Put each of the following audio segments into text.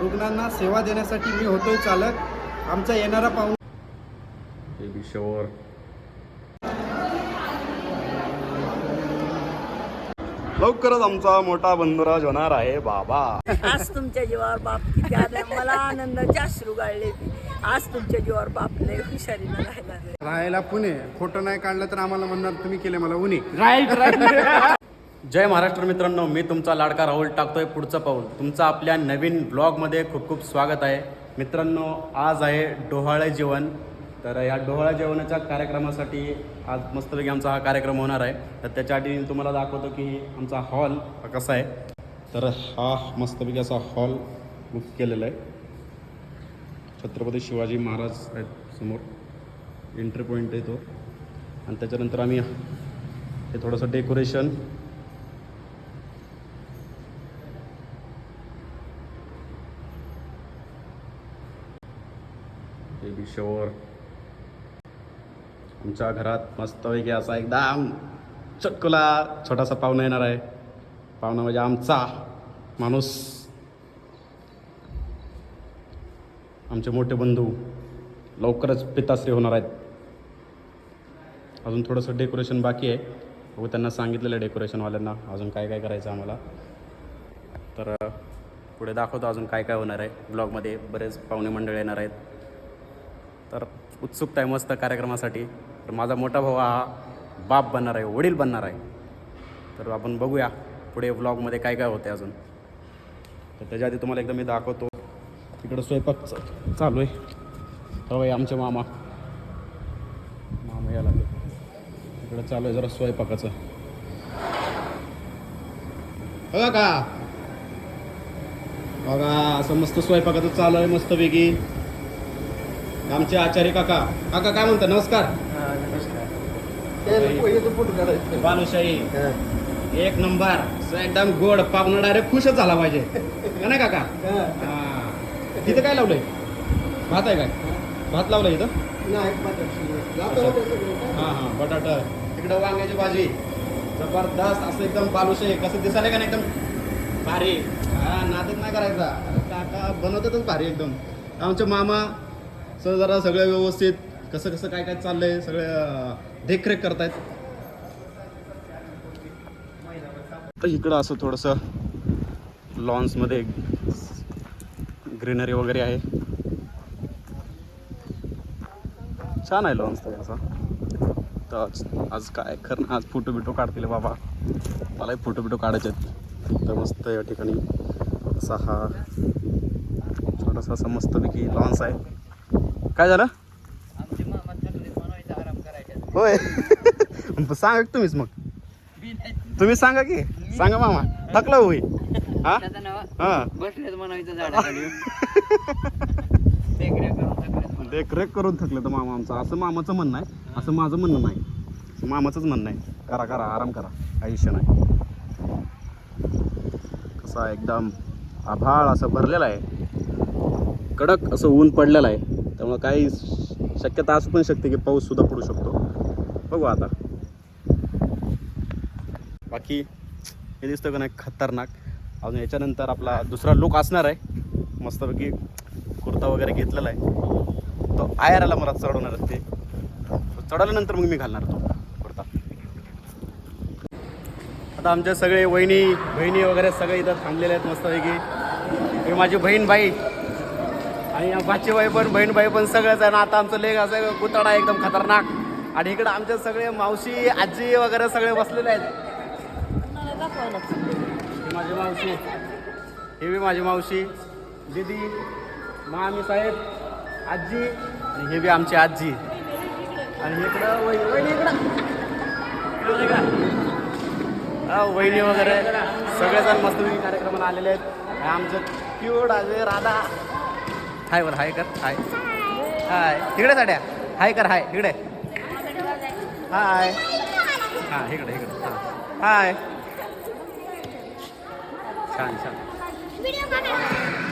रुग्णांना सेवा देण्यासाठी मी होतोय चालक. आमचा येणारा पाहून बेबी शॉवर लवकरच आमचा मोठा बंधुराज होणार आहे बाबा. आज तुमच्या जीवावर बाप किती आले मला आनंदाचे अश्रू गाळले आज तुमच्या जीवावर बाप लय हुशारीनं राहायला लागले. राहायला पुणे. फोटो नाही काढला तर आम्हाला म्हणणार तुम्ही केले मला उन्ही जय महाराष्ट्र मित्रांनो मी तुमचा लाडका राहुल टाकतोय पुढचं पाऊल. तुमचं आपल्या नवीन ब्लॉगमध्ये खूप खूप स्वागत आहे. मित्रांनो आज आहे डोहाळे जेवण. तर या डोहाळ्या जेवणाच्या कार्यक्रमासाठी आज मस्तपैकी आमचा हा कार्यक्रम होणार आहे. तर त्याच्या मी तुम्हाला दाखवतो की आमचा हॉल कसा आहे. तर हा मस्तपैकी असा हॉल बुक केलेला आहे. छत्रपती शिवाजी महाराज आहेत समोर. एंट्री पॉईंट आहे तो. आणि त्याच्यानंतर आम्ही हे थोडंसं डेकोरेशन शोर. आमच्या घरात मस्तपैकी असा एकदम चटकुला छोटासा पाहुणा येणार आहे. पाहुणा म्हणजे आमचा माणूस. आमचे मोठे बंधू लवकरच पिताश्री होणार आहेत. अजून थोडंसं डेकोरेशन बाकी आहे. बघू त्यांना सांगितलेलं आहे डेकोरेशनवाल्यांना अजून काय काय करायचं आम्हाला. तर पुढे दाखवतो अजून काय काय होणार आहे. ब्लॉगमध्ये बरेच पाहुणे मंडळ येणार आहेत. तर उत्सुकता आहे मस्त कार्यक्रमासाठी. तर माझा मोठा भाऊ हा बाप बनणार आहे वडील बनणार आहे. तर आपण बघूया पुढे ब्लॉगमध्ये काय काय होते अजून. तर त्याच्या आधी तुम्हाला एकदा मी दाखवतो. तिकडं स्वयंपाक चालू आहे. हवं आहे आमचे मामा. मामा यायला तिकडं इकडं चालू आहे जरा स्वयंपाकाचं. बघा का? बघा असं मस्त स्वयंपाकाचं चालू आहे मस्तपैकी. आमचे आचार्य काका. काका काय म्हणता? नमस्कार. बालुशाही. एक नंबर. एकदम गोड पाहुणा डायरेक्ट खुशच झाला पाहिजे. का नाही काका? हा. तिथं काय लावलंय? भात आहे काय? भात लावलाय इथं? हा हा बटाटा. तिकडं वांग्याची भाजी. जबरदस्त असं एकदम बालुशाही. कसं दिसायला का नाही एकदम भारी? हा नादच नाही करायचा. काका बनवतातच भारी एकदम. आमचे मामा सर जरा सगळं व्यवस्थित. कसं कसं काय काय चाललंय? सगळे देखरेख करतायत. तर इकडं असं थोडंसं लॉन्समध्ये ग्रीनरी वगैरे आहे. छान आहे लॉन्स तर असा तर आज काय खरं आज फोटो बिटो काढतील बाबा. मलाही फोटो बिटो काढायचे आहेत. तर मस्त या ठिकाणी असा हा छोटासा असा मस्तपैकी लॉन्स आहे. काय झालं? होय. सांगा तुम्हीच मग. तुम्ही सांगा की. सांगा मामा. थकला होई हा? हा. म्हणायचं देखरेख करून थकलं तर मामा आमचं. असं मामाचं म्हणणं आहे. असं माझं म्हणणं नाही. मामाचंच म्हणणं आहे. करा करा आराम करा. आयुष्य नाही. कसा एकदम आभाळ असं भरलेलं आहे. कडक असं ऊन पडलेलं आहे. त्यामुळं काही शक्यता असू पण शकते की पाऊससुद्धा पडू शकतो. बघू आता. बाकी हे दिसतं का नाही खतरनाक. अजून याच्यानंतर आपला दुसरा लुक असणार आहे. मस्तपैकी कुर्ता वगैरे घेतलेला आहे. तो आयराला मला चढवणार ते. चढवल्यानंतर मग मी घालणार तो कुर्ता. आता आमच्या सगळे वहिनी बहिणी वगैरे सगळे इथं थांबलेले आहेत मस्तपैकी. हे माझी बहीण बाई आणि बाची पण बहीणबाई पण सगळंच आहे ना आता आमचं लेख असं कुतडा एकदम खतरनाक. आणि इकडे आमचे सगळे मावशी आजी वगैरे सगळे बसलेले आहेत. माझी मावशी. हे बी माझी मावशी. दीदी मामी साहेब आजी आणि हे बी आमची आजी. आणि इकडं वहिनी इकडं. वहिनी वगैरे. सगळेजण मस्त कार्यक्रमाला आलेले आहेत. आमचं क्यूड अजय राधा. हाय वर हाय कर हाय. हाय. तिकडे साड्या. हाय कर हाय. इकडे. हाय. हां इकडे इकडे. हां. हाय. छान छान.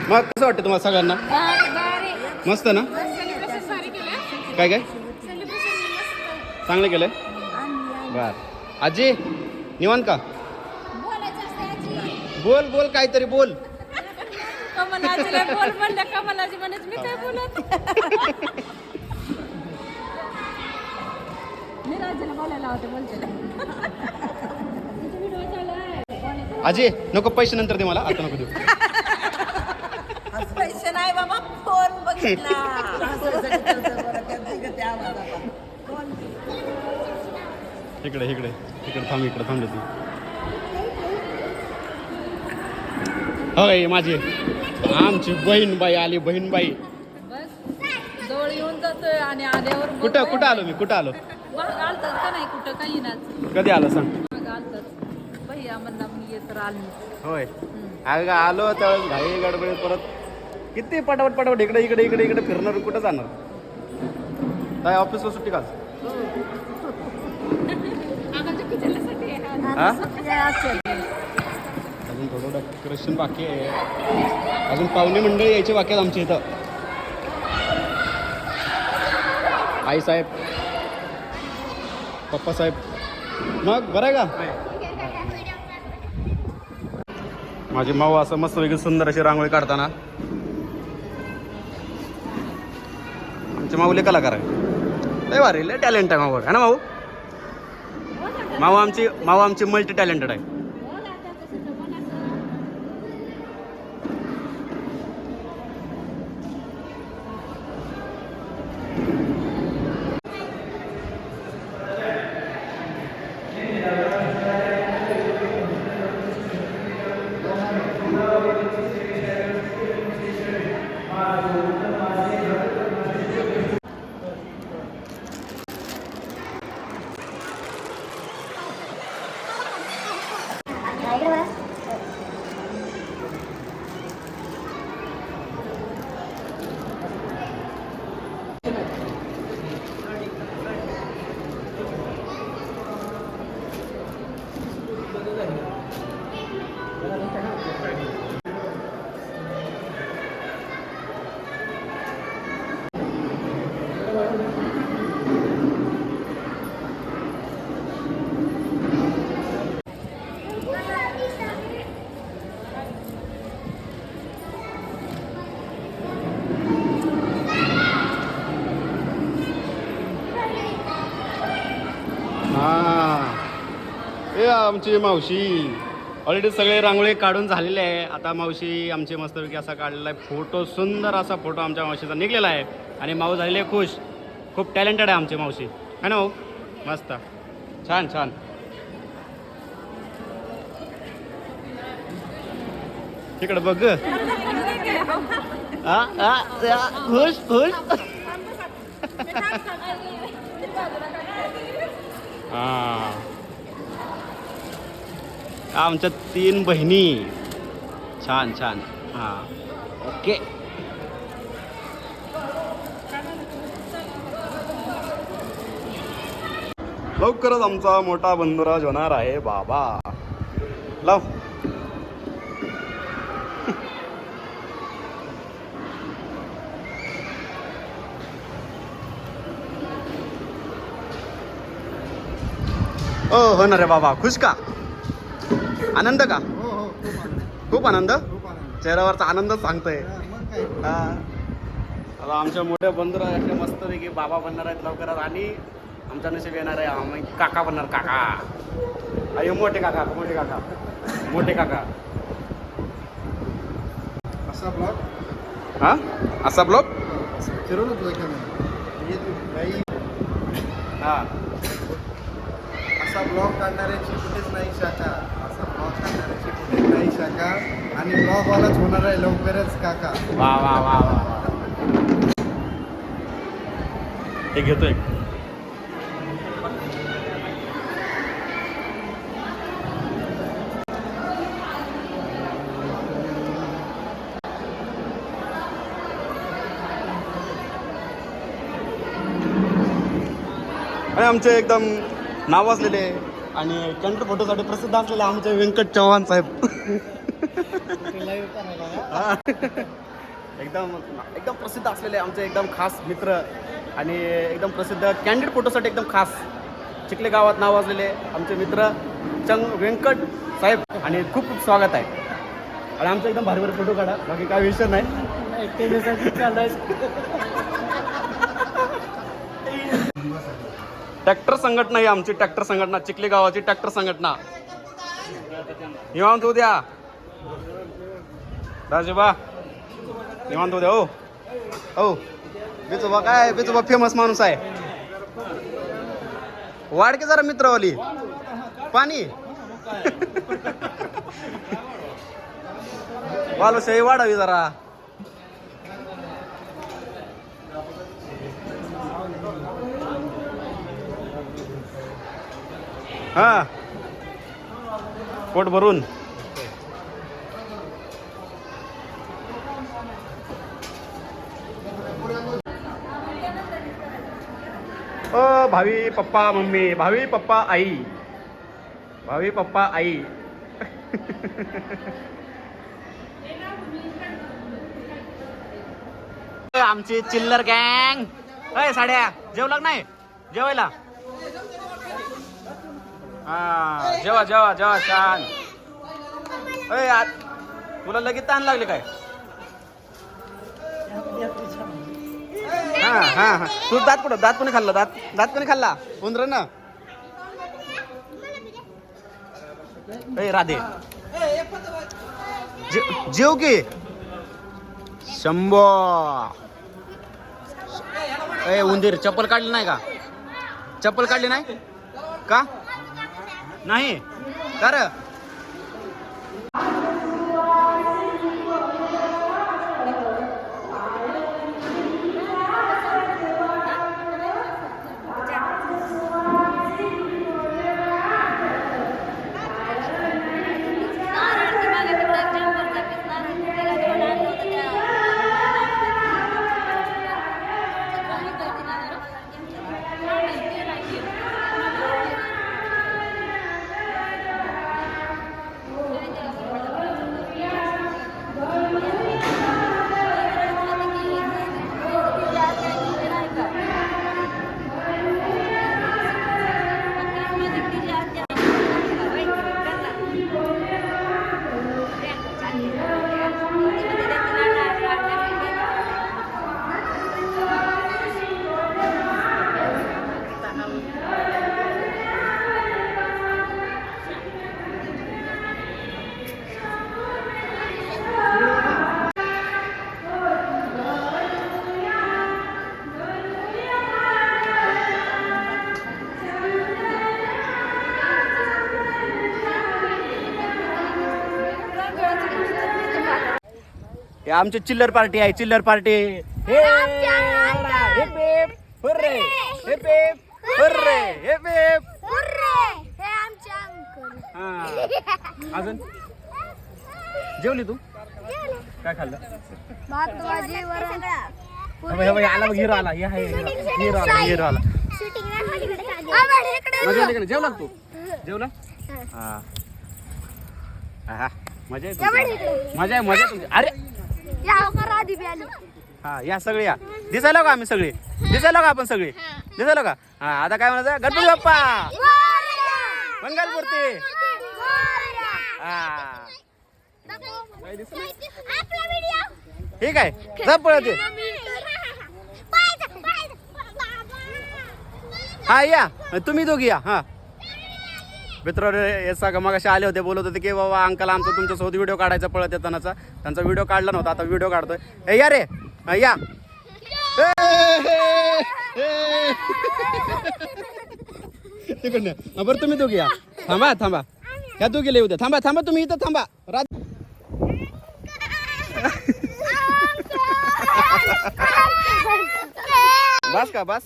मग कसं वाटतं तुम्हाला सगळ्यांना? मस्त ना? काय काय? चांगलं केलंय? बर. आजी निवांत का? बोल बोल काहीतरी बोल. कमलाजीला बोल म्हणलं कमलाजी म्हणत मी काय बोलत? मी राजाला बोलायला होते बोलते अजय नको पैसे नंतर दे मला. आता नको देऊ. पैसे नाही बाबा फोन बघितला. इकडे इकडे इकडे थांब इकडे थांब तू. होय माझी. आमची बहीण बाई आली बहीण बाई. बस. जवळ येऊन जातोय आणि आल्यावर मग कुठं कुठं आलो मी? कुठं आलो? मग का नाही कुठं? काही नाच कधी आलो सांग? मग आलतात भैया म्हणला मी येत आली होय. अगं आलो तर घाई गडबडीत परत. किती पटापट पटापट इकडे इकडे इकडे इकडे फिरणार कुठं जाणार? काय ऑफिसला सुट्टी का आज? हा. अजून थोडं डेकोरेशन बाकी आहे. अजून पाहुणे मंडळी यायचे बाकी आहेत आमच्या इथं. आई साहेब. पप्पा साहेब. मग बरं आहे का? माझी माऊ असं मस्त वेगळी सुंदर अशी रांगोळी काढताना. आमचे माऊले कलाकार आहे. लय भारी लय टॅलेंट आहे माऊ. आहे ना माऊ? माऊ आमची माऊ आमची मल्टी टॅलेंटेड आहे. आमची मावशी. ऑलरेडी सगळे रांगोळी काढून झालेले आहे. आता मावशी आमची मस्तपैकी असा काढलेला आहे. फोटो सुंदर असा फोटो आमच्या मावशीचा निघलेला आहे. आणि माऊ झालेली आहे खुश. खूप टॅलेंटेड आहे आमची मावशी. है ना मस्त. छान छान. इकडे बघ खुश खुश. हा. आमच्या तीन बहिणी. छान छान. हा. ओके. लवकरच आमचा मोठा बंधुराज होणार आहे बाबा. लाव. ओ होणार रे बाबा. खुश का? आनंद का? हो हो खूप आनंद. खूप आनंद? खूप आनंद. चेहऱ्यावरचा आनंदच सांगतोय. हा, मग काय? हा. आता आमच्या मोठ्या बंधुरा असे मस्त की बाबा बनणार आहेत लवकरात आणि आमच्या नशीब येणार आहे आम्ही. काका बनणार काका. अयो मोठे काका मोठे काका. मोठे काका. असा ब्लॉग? हा? असा फिरवलं तुला तू काही हा. असा ब्लॉग काढणाऱ्याची कुठेच नाही शाखा नाही शाखा आणि ब्लॉगवालाच होणार आहे लवकरच काका. वा वा वा वा वा. हे घेतोय आणि आमचे एकदम नाव असलेले आणि कॅन्टर फोटोसाठी प्रसिद्ध असलेले आमचे व्यंकट चव्हाण साहेब. हा. एकदम एकदम प्रसिद्ध असलेले आमचे एकदम खास मित्र आणि एकदम प्रसिद्ध कॅन्डिड फोटोसाठी एकदम खास चिखले गावात नाव असलेले आमचे मित्र चंग व्यंकट साहेब. आणि खूप खूप स्वागत आहे. आणि आमचा एकदम भारी भारी फोटो काढा. बाकी काय विषय नाही. ट्रॅक्टर संघटना ही आमची ट्रॅक्टर संघटना चिखली गावाची ट्रॅक्टर संघटना. निवांत उद्या. राजूबा निवांत उद्या हो. हो. बिचोबा काय बिचोबा फेमस माणूस आहे. वाढ की जरा मित्रवाली. पाणी. बालूशाही वाढावी जरा. हा. पोट भरून. ओ भावी पप्पा मम्मी. भावी पप्पा आई. भावी पप्पा आई. आमची चिल्लर गँग. अय साड्या जेवला नाही? जेवायला? हा जेवा जेवा जेवा छान अय आ- तुला लगेच ताण लागले काय? हा हा हा. तू दात कुठं? दात कोणी खाल्ला? दात दात कोणी खाल्ला? उंदर ना? ए राधे. जेव की. शंभो. ए उंदीर चप्पल काढली नाही का? चप्पल काढली नाही? का? नाही. कर आमची चिल्लर पार्टी आहे चिल्लर पार्टी. हे हुर्रे. हा. अजून? जेवली तू? काय खाल्लं? आला बघ हिरो आला. हे आहे हिरो हिरो आला हिरो आला. मजा आली का नाही? जेवला तू? जेवला? हा. हा. मजा आहे तुमची. मजा आहे तुमची अरे हा या सगळे या. दिसायला का आम्ही सगळे? दिसायला का आपण सगळे? दिसायला का? हा आता काय म्हणायचं? गणपती बाप्पा! मंगलमूर्ती हा. ठीक आहे. जा पळत. ये. हा या. तुम्ही दोघी या. हा. मित्र याचा मगाशी आले होते बोलत होते की बाबा अंकल आमचा तुमच्यासोबत व्हिडिओ काढायचा पळत येतानाचा. त्यांचा व्हिडिओ काढला नव्हता आता व्हिडिओ काढतोय. ए या रे हा, या. तिकडनं. हा, बरं तुम्ही दोघी या. थांबा थांबा. ह्या दोघी येऊ द्या थांबा थांबा तुम्ही इथं थांबा. राज बस का बस?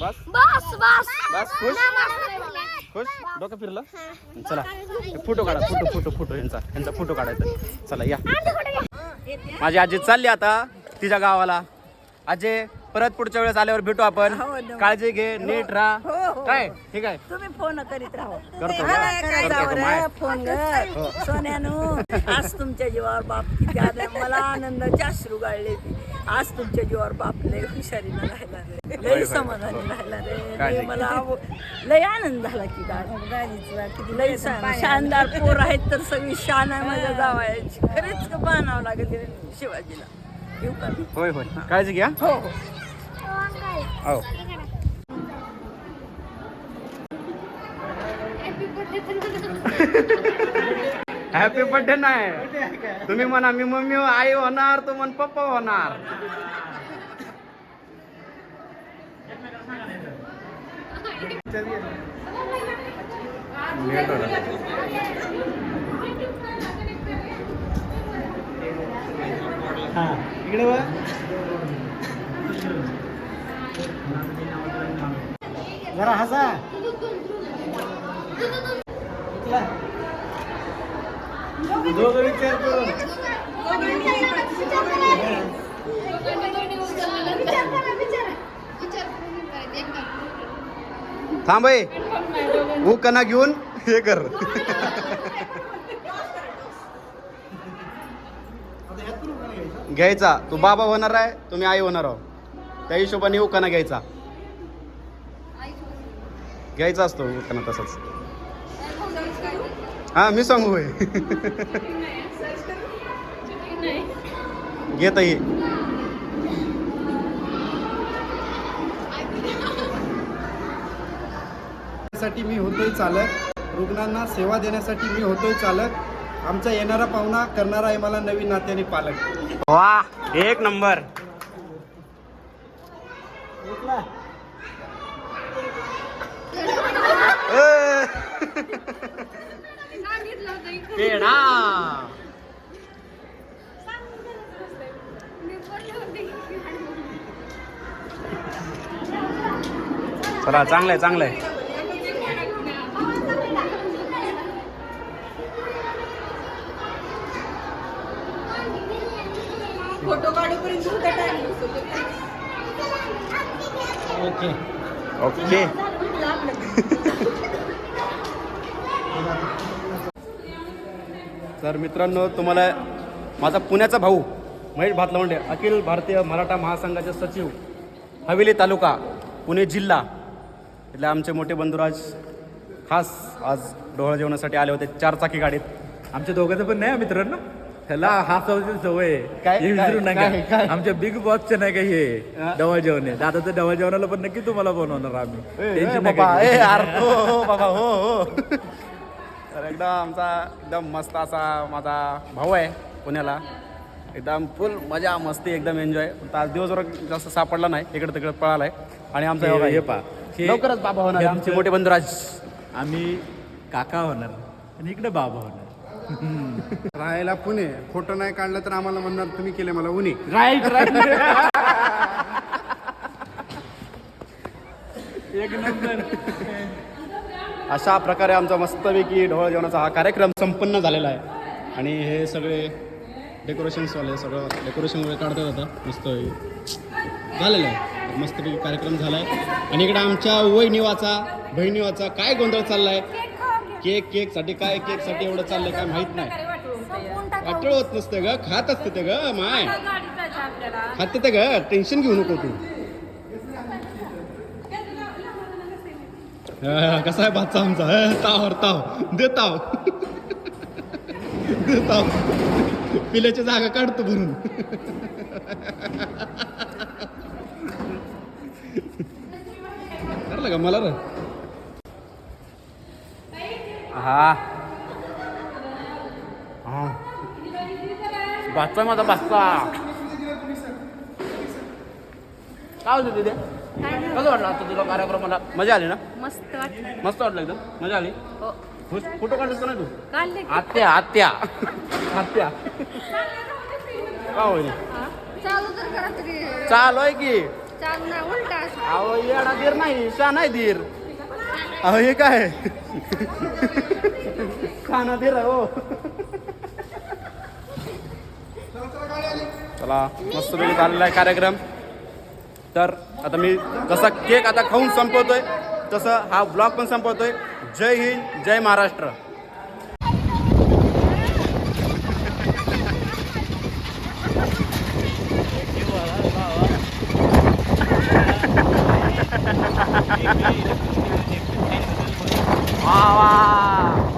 बस बस. बस? बस खुश? खुश? डोकं फिरलं? चला फोटो काढा फोटो फोटो फोटो यांचा यांचा फोटो काढायचा. चला या. माझी आजी चालली आता तिच्या गावाला. आजे परत पुढच्या वेळेस आल्यावर भेटू आपण. हो. काळजी घे नीट हो, राहा हो. काय? ठीक आहे तुम्ही फोन करीत राहा. करतो हा? फोन कर सोन्यानू आज तुमच्या जीवावर बाप किती मला आनंदाचे अश्रू गाळले आज तुमच्या जीवावर बाप लय हुशारीनं राहिला रे. लय. समाधानी राहिला रे. लय. मला आव- लय आनंद झाला की दाजीचा लय छान शानदार पोर आहेत तर सगळी शान आहे माझ्या जावायची. खरेच मानावं लागेल शिवाजीला. येऊ का मी? होय होय. काळजी घ्या. हो हो. हो. हॅपी बर्थडे नाही तुम्ही म्हणा मी मम्मी आई होणार तू म्हण पप्पा होणार इकडे वा जरा हसा. दोघं विचार करून थांब उकना घेऊन हे कर. घ्यायचा. तू बाबा होणार आहे तुम्ही आई होणार आहो त्या हिशोबाने उकाना घ्यायचा. घ्यायचा असतो उकाना तसाच. हा मी सांगू होय घेत ये साठी मी होतोय चालक. रुग्णांना सेवा देण्यासाठी मी होतोय चालक. आमचा येणारा पाहुणा करणारा आहे मला नवीन नात्याने पालक. वा एक नंबर. ए. पेढा. चला चांगलंय चांगलंय ओके. ओके. तर मित्रांनो तुम्हाला माझा पुण्याचा भाऊ महेश भातलवंडे अखिल भारतीय मराठा महासंघाचे सचिव हवेली तालुका पुणे जिल्हा. इथले आमचे मोठे बंधुराज खास आज डोळा जेवणासाठी आले होते चार चाकी गाडीत. आमच्या दोघांचं पण नाही हा मित्रांनो. ह्याला हासावची सवय आहे. काय- हे विसरू नका? आमच्या बिग बॉसचे नाही का हे हा. डवा जेवण आहे. दादाचं डवा जेवणाला पण नक्की तुम्हाला बनवणार आम्ही. बाबा हो हो बाबा हो हो. तर एकदम आमचा एकदम मस्त असा माझा भाऊ आहे पुण्याला. एकदम फुल मजा मस्ती एकदम एन्जॉय आज दिवसभर जास्त सापडला नाही इकडे तिकडे पळालाय. आणि आमचा हे- योगा हे आहे. पहा. हे- लवकरच बाबा होणार हे आमचे आमचं- मोठे बंधुराज आम्ही काका होणार आणि इकडे बाबा होणार. राहायला पुणे फोटो नाही काढला तर आम्हाला म्हणणार तुम्ही केले मला उन्ही राईट राईट एक नंबर. अशा प्रकारे आमचा मस्तपैकी ढोळ जेवणाचा हा कार्यक्रम संपन्न झालेला आहे. आणि हे सगळे डेकोरेशन्सवाले सगळं डेकोरेशन वगैरे काढतात आता. मस्त झालेलं आहे. मस्तपैकी कार्यक्रम झाला आहे आणि इकडे आमच्या वहिनीवाचा बहिणीवाचा काय गोंधळ चाललाय? केक केकसाठी काय केकसाठी एवढं चाललंय काय माहीत नाही. वाटळ होत नसतं ग. खात असते ते ग माय. खाते ते ग. टेन्शन घेऊ नको तू. कसा आहे बादचा आमचा? हा, ताव दे ताव. दे ताव. पिल्याची जागा काढतो भरून. ठरलं का मला र? हा. बादचा माझा भातचा काय होतं तिथे? कसं वाटलं आता तुला कार्यक्रमाला? मजा आली ना? मस्त वाटलं. मस्त वाटलं एकदम? मजा आली? हो. फोटो काढतोस का नाही तू? काढले? आत्या आत्या. आत्या. का होईल हा. चालू तर करा तरी. चालू आहे की. चालू ना उलटा. अहो येडा धीर नाही शा नाही धीर. अहो हे काय? खाना धीर आहे हो. चला मस्त पैकी झालेला आहे कार्यक्रम. तर आता मी जसा केक आता खाऊन संपवतोय तसं हा ब्लॉग पण संपवतोय. जय हिंद जय महाराष्ट्र. वा.